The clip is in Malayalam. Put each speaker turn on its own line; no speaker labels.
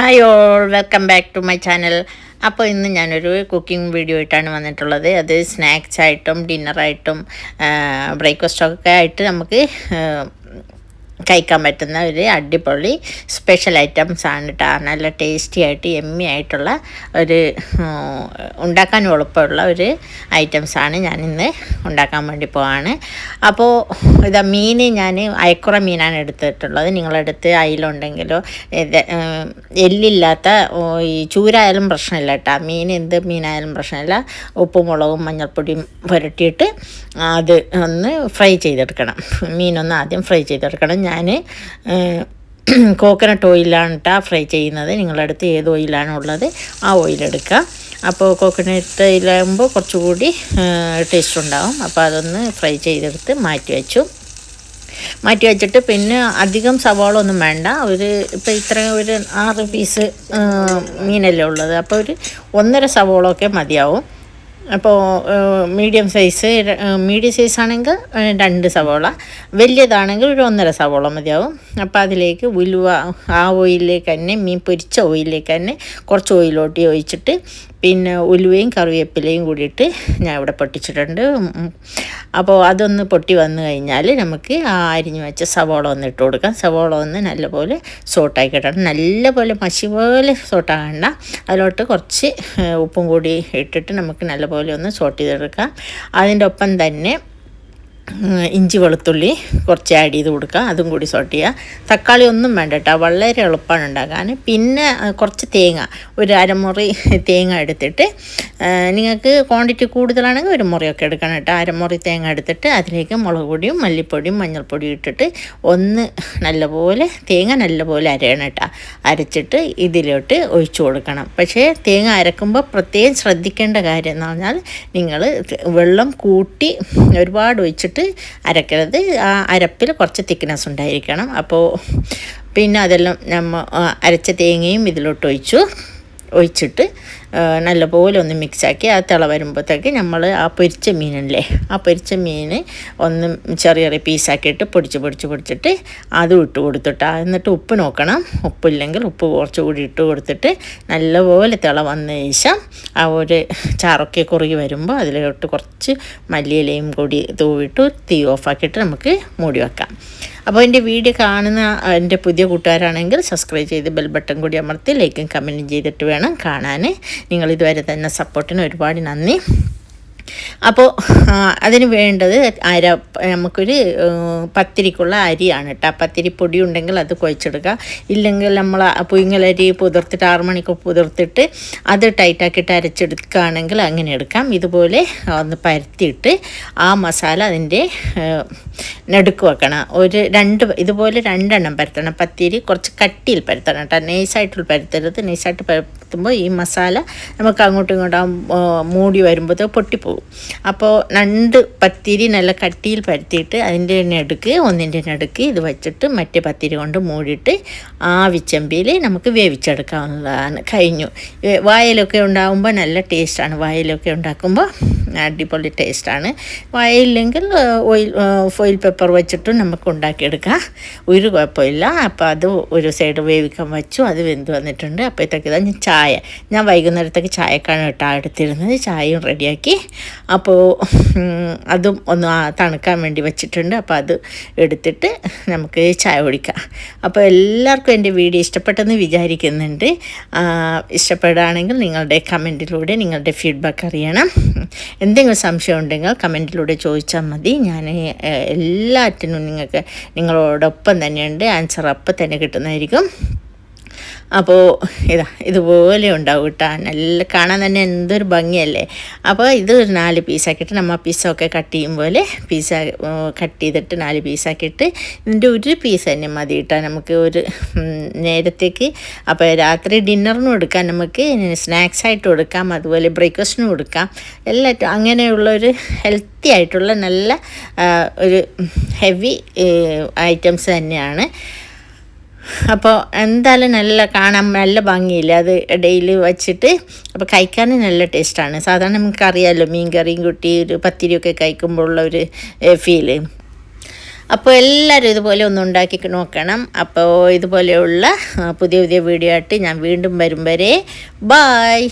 Hi all welcome back to my channel അപ്പോൾ ഇന്ന് ഞാനൊരു കുക്കിംഗ് വീഡിയോ ആയിട്ടാണ് വന്നിട്ടുള്ളത്. അത് സ്നാക്സ് ആയിട്ടും ഡിന്നറായിട്ടും ബ്രേക്ക്ഫാസ്റ്റൊക്കെ ആയിട്ട് നമുക്ക് കഴിക്കാൻ പറ്റുന്ന ഒരു അടിപൊളി സ്പെഷ്യൽ ഐറ്റംസ് ആണ് കേട്ടോ നല്ല ടേസ്റ്റി ആയിട്ട് എമ്മി ആയിട്ടുള്ള ഒരു ഉണ്ടാക്കാൻ എളുപ്പമുള്ള ഒരു ഐറ്റംസ് ആണ് ഞാൻ ഇന്ന് ഉണ്ടാക്കാൻ വേണ്ടി പോവാണ്. അപ്പോൾ ഇതാ മീൻ ഞാൻ അയക്കുറ മീനാണ് എടുത്തിട്ടുള്ളത്. നിങ്ങളെടുത്ത് അയിലുണ്ടെങ്കിലോ എല്ലില്ലാത്ത ഈ ചൂരായാലും പ്രശ്നമില്ല കേട്ടോ മീൻ എന്ത് മീനായാലും പ്രശ്നമില്ല. ഉപ്പും മുളകും മഞ്ഞൾപ്പൊടിയും പുരട്ടിയിട്ട് അത് ഒന്ന് ഫ്രൈ ചെയ്തെടുക്കണം. മീനൊന്ന് ആദ്യം ഫ്രൈ ചെയ്തെടുക്കണം. ഞാൻ കോക്കനട്ട് ഓയിലാണ് കേട്ടോ ഫ്രൈ ചെയ്യുന്നത്. നിങ്ങളുടെ അടുത്ത് ഏത് ഓയിലാണോ ഉള്ളത് ആ ഓയിലെടുക്കുക അപ്പോൾ കോക്കനട്ട് ഓയിലാകുമ്പോൾ കുറച്ചുകൂടി ടേസ്റ്റ് ഉണ്ടാവും. അപ്പോൾ അതൊന്ന് ഫ്രൈ ചെയ്തെടുത്ത് മാറ്റി വെച്ചു. മാറ്റി വെച്ചിട്ട് പിന്നെ അധികം സവാള ഒന്നും വേണ്ട. ഒരു ഇപ്പോൾ ഇത്ര ഒരു ആറ് പീസ് മീനല്ലേ ഉള്ളത്. അപ്പോൾ ഒരു ഒന്നര സവാളൊക്കെ മതിയാവും. അപ്പോൾ മീഡിയം സൈസ് മീഡിയം സൈസ് ആണെങ്കിൽ രണ്ട് സവോള. വലിയതാണെങ്കിൽ ഒരു ഒന്നര സവോള മതിയാവും. അപ്പോൾ അതിലേക്ക് ഉലുവ ആ ഓയിലിലേക്ക് തന്നെ മീൻ പൊരിച്ച ഓയിലിലേക്ക് തന്നെ കുറച്ച് ഓയിലോട്ടി ഒഴിച്ചിട്ട് പിന്നെ ഉലുവയും കറിവേപ്പിലയും കൂടിയിട്ട് ഞാൻ ഇവിടെ പൊട്ടിച്ചിട്ടുണ്ട്. അപ്പോൾ അതൊന്ന് പൊട്ടി വന്നു കഴിഞ്ഞാൽ നമുക്ക് ആ അരിഞ്ഞു വെച്ച സവോള ഒന്ന് ഇട്ട് കൊടുക്കാം. സവോള ഒന്ന് നല്ലപോലെ സോട്ടാക്കി ഇടണം. നല്ലപോലെ മഷി പോലെ സോട്ടാകണ്ട. അതിലോട്ട് കുറച്ച് ഉപ്പും കൂടി ഇട്ടിട്ട് നമുക്ക് നല്ലപോലെ ഒന്ന് സോട്ട് ചെയ്തെടുക്കാം. അതിന്റെ ഒപ്പം തന്നെ ഇഞ്ചി വെളുത്തുള്ളി കുറച്ച് ആഡ് ചെയ്ത് കൊടുക്കുക. അതും കൂടി സോട്ട് ചെയ്യുക. തക്കാളി ഒന്നും വേണ്ട കേട്ടോ. വളരെ എളുപ്പമാണ് ഉണ്ടാക്കാൻ. പിന്നെ കുറച്ച് തേങ്ങ. ഒരു അരമുറി തേങ്ങ എടുത്തിട്ട് നിങ്ങൾക്ക് ക്വാണ്ടിറ്റി കൂടുതലാണെങ്കിൽ ഒരു മുറിയൊക്കെ എടുക്കണം കേട്ടോ. അരമുറി തേങ്ങ എടുത്തിട്ട് അതിലേക്ക് മുളക് പൊടിയും മല്ലിപ്പൊടിയും മഞ്ഞൾപ്പൊടിയും ഇട്ടിട്ട് ഒന്ന് നല്ലപോലെ തേങ്ങ നല്ലപോലെ അരയണം കേട്ടോ. അരച്ചിട്ട് ഇതിലോട്ട് ഒഴിച്ചു കൊടുക്കണം. പക്ഷേ തേങ്ങ അരക്കുമ്പോൾ പ്രത്യേകം ശ്രദ്ധിക്കേണ്ട കാര്യം എന്ന് പറഞ്ഞാൽ നിങ്ങൾ വെള്ളം കൂട്ടി ഒരുപാട് ഒഴിച്ചിട്ട് അരക്കരുത് ആ അരപ്പിൽ കുറച്ച് തിക്നെസ് ഉണ്ടായിരിക്കണം. അപ്പോൾ പിന്നെ അതെല്ലാം നമ്മ അരച്ച തേങ്ങയും ഇതിലോട്ട് ഒഴിച്ചു. ഒഴിച്ചിട്ട് നല്ലപോലെ ഒന്ന് മിക്സാക്കി ആ തിള വരുമ്പോഴത്തേക്ക് നമ്മൾ ആ പൊരിച്ച മീനല്ലേ ആ പൊരിച്ച മീൻ ഒന്ന് ചെറിയ ചെറിയ പീസാക്കിയിട്ട് പൊടിച്ച് പൊടിച്ച് പൊടിച്ചിട്ട് അതും ഇട്ട് കൊടുത്തിട്ട്. എന്നിട്ട് ഉപ്പ് നോക്കണം. ഉപ്പില്ലെങ്കിൽ ഉപ്പ് കുറച്ചുകൂടി ഇട്ട് കൊടുത്തിട്ട് നല്ലപോലെ തിള വന്ന ശേഷം ആ ഒരു ചാറൊക്കെ കുറുകി വരുമ്പോൾ അതിലോട്ട് കുറച്ച് മല്ലിയിലയും കൂടി തൂവിട്ട് തീ ഓഫാക്കിയിട്ട് നമുക്ക് മൂടി വെക്കാം. അപ്പോൾ എന്റെ വീഡിയോ കാണുന്ന എന്റെ പുതിയ കൂട്ടുകാരാണെങ്കിൽ സബ്സ്ക്രൈബ് ചെയ്ത് ബെൽ ബട്ടൺ കൂടി അമർത്തി ലൈക്കും കമന്റും ചെയ്തിട്ട് വേണം കാണാൻ. നിങ്ങൾ ഇതുവരെ തന്നെ സപ്പോർട്ടിന് ഒരുപാട് നന്ദി. അപ്പോൾ അതിന് വേണ്ടത് അര നമുക്കൊരു പത്തിരിക്കുള്ള അരിയാണ് കേട്ടോ പത്തിരി പൊടി ഉണ്ടെങ്കിൽ അത് കുഴച്ചെടുക്കുക ഇല്ലെങ്കിൽ നമ്മൾ പുയിങ്ങലരി പുതിർത്തിട്ട് ആറു മണിക്ക് പുതിർത്തിട്ട് അത് ടൈറ്റാക്കിയിട്ട് അരച്ചെടുക്കുകയാണെങ്കിൽ അങ്ങനെ എടുക്കാം. ഇതുപോലെ ഒന്ന് പരത്തിയിട്ട് ആ മസാല അതിന്റെ നടുക്ക് വെക്കണം. ഒരു രണ്ട് ഇതുപോലെ രണ്ടെണ്ണം പരത്തണം. പത്തിരി കുറച്ച് കട്ടിയിൽ പരത്തണം കേട്ടോ നൈസായിട്ട് പരത്തരുത്. നൈസായിട്ട് പരത്തുമ്പോൾ ഈ മസാല നമുക്ക് അങ്ങോട്ടും ഇങ്ങോട്ടും മൂടി വരുമ്പോൾ പൊട്ടിപ്പോകും. അപ്പോൾ രണ്ട് പത്തിരി നല്ല കട്ടിയിൽ പരത്തിയിട്ട് അതിന്റെ നടുക്ക് ഒന്നിന്റെ നടുക്ക് ഇത് വെച്ചിട്ട് മറ്റേ പത്തിരി കൊണ്ട് മൂടിയിട്ട് ആവിച്ചമ്പിയിൽ നമുക്ക് വേവിച്ചെടുക്കാവുന്നതാണ്. കഴിഞ്ഞു. വായലൊക്കെ ഉണ്ടാകുമ്പോൾ നല്ല ടേസ്റ്റാണ് വായലൊക്കെ ഉണ്ടാക്കുമ്പോൾ അടിപൊളി ടേസ്റ്റാണ്. വായയില്ലെങ്കിൽ ഓയിൽ ഫോയിൽ പേപ്പർ വെച്ചിട്ടും നമുക്ക് ഉണ്ടാക്കിയെടുക്കാം. ഒരു കുഴപ്പമില്ല. അപ്പോൾ അത് ഒരു സൈഡ് വേവിക്കാൻ വെച്ചു. അത് വെന്ത് വന്നിട്ടുണ്ട്. അപ്പോഴത്തേക്ക് ഞാൻ ചായ. ഞാൻ വൈകുന്നേരത്തേക്ക് ചായക്കാണ് കേട്ടോ എടുത്തിരുന്നത്. ചായയും റെഡിയാക്കി. അപ്പോൾ അതും ഒന്ന് തണുക്കാൻ വേണ്ടി വെച്ചിട്ടുണ്ട്. അപ്പോൾ അത് എടുത്തിട്ട് നമുക്ക് ചായ കുടിക്കാം. അപ്പോൾ എല്ലാവർക്കും എന്റെ വീഡിയോ ഇഷ്ടപ്പെട്ടെന്ന് വിചാരിക്കുന്നുണ്ട്. ഇഷ്ടപ്പെടുകയാണെങ്കിൽ നിങ്ങളുടെ കമന്റിലൂടെ നിങ്ങളുടെ ഫീഡ്ബാക്ക് അറിയണം. എന്തെങ്കിലും സംശയം ഉണ്ടെങ്കിൽ കമന്റിലൂടെ ചോദിച്ചാൽ മതി. ഞാൻ എല്ലാറ്റിനും നിങ്ങൾക്ക് നിങ്ങളോടൊപ്പം തന്നെയുണ്ട്. ആൻസർ അപ്പം തന്നെ കിട്ടുന്നതായിരിക്കും. അപ്പോൾ ഇതാ ഇതുപോലെ ഉണ്ടാവും കേട്ടോ. നല്ല കാണാൻ തന്നെ എന്തൊരു ഭംഗിയല്ലേ. അപ്പോൾ ഇത് ഒരു നാല് പീസാക്കിയിട്ട് നമ്മൾ പീസൊക്കെ കട്ട് ചെയ്യും പോലെ പിസ്സ കട്ട് ചെയ്തിട്ട് നാല് പീസാക്കിയിട്ട് ഇതിന്റെ ഒരു പീസ് തന്നെ മതി കേട്ടോ. നമുക്ക് ഒരു നേരത്തേക്ക് അപ്പോൾ രാത്രി ഡിന്നറിനും എടുക്കാം. നമുക്ക് സ്നാക്സ് ആയിട്ട് കൊടുക്കാം അതുപോലെ ബ്രേക്ക്ഫാസ്റ്റിനും കൊടുക്കാം എല്ലാറ്റും അങ്ങനെയുള്ളൊരു ഹെൽത്തി ആയിട്ടുള്ള നല്ല ഒരു ഹെവി ഐറ്റംസ് തന്നെയാണ്. അപ്പോൾ എന്തായാലും നല്ല കാണാൻ നല്ല ഭംഗിയില്ല? അത് ഇടയിൽ വച്ചിട്ട് അപ്പോൾ കഴിക്കാൻ നല്ല ടേസ്റ്റാണ്. സാധാരണ നമുക്ക് അറിയാമല്ലോ മീൻ കറിയും കൂട്ടി ഒരു പത്തിരിയൊക്കെ കഴിക്കുമ്പോൾ ഉള്ള ഒരു ഫീൽ അപ്പോൾ എല്ലാവരും ഇതുപോലെ ഒന്ന് ഉണ്ടാക്കി നോക്കണം. അപ്പോൾ ഇതുപോലെയുള്ള പുതിയ പുതിയ വീഡിയോ ആയിട്ട് ഞാൻ വീണ്ടും വരും വരെ. ബായ്